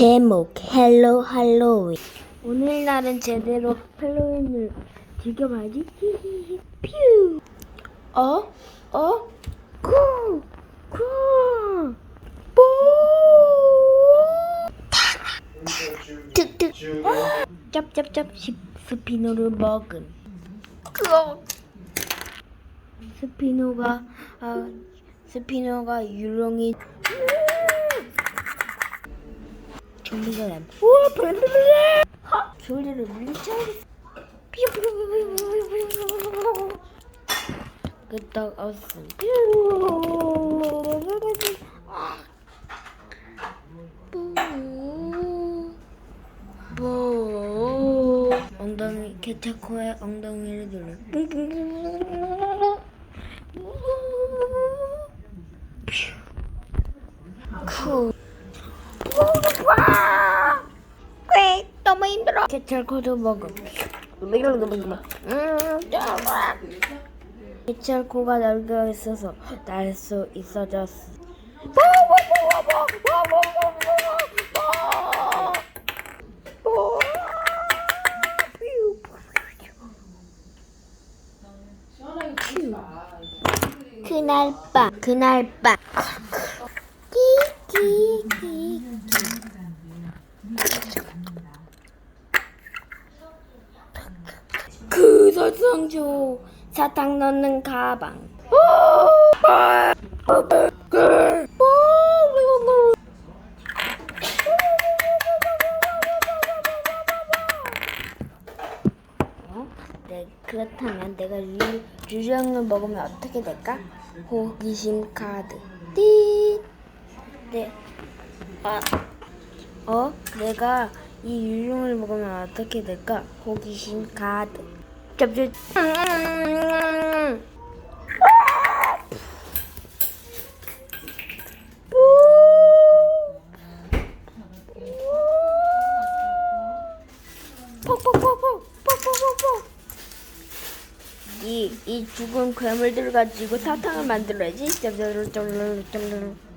제목 헬로 할로윈 오늘날은 제대로 할로윈을 즐겨봐야지 히히히 퓨 어? 어? 쿵! 쿵! 뽀! 짭짭짭 시- 스피노를 먹음 스피노가 아, 스피노가 유령이 좀비가 남 우와 블블블블 소리를 물리쳐야겠어. 끄떡 없음 뭐 엉덩이 개차코의 엉덩이를 눌러 힘들어 개찰코도 먹어 개찰코가 날개가 있어서 날 수 있어졌어 그날 밤 그날 밤그 사탕조 사탕 넣는 가방 어? 네, 그렇다면 내가 유, 유령을 먹으면 어떻게 될까? 호기심 카드 띠 네. 아. 어? 내가 이 유령을 먹으면 어떻게 될까? 호기심 카드 짭짭 이, 이 죽은 괴물들 가지고 사탕을 만들어야지. 짭짭짭짭짭짭.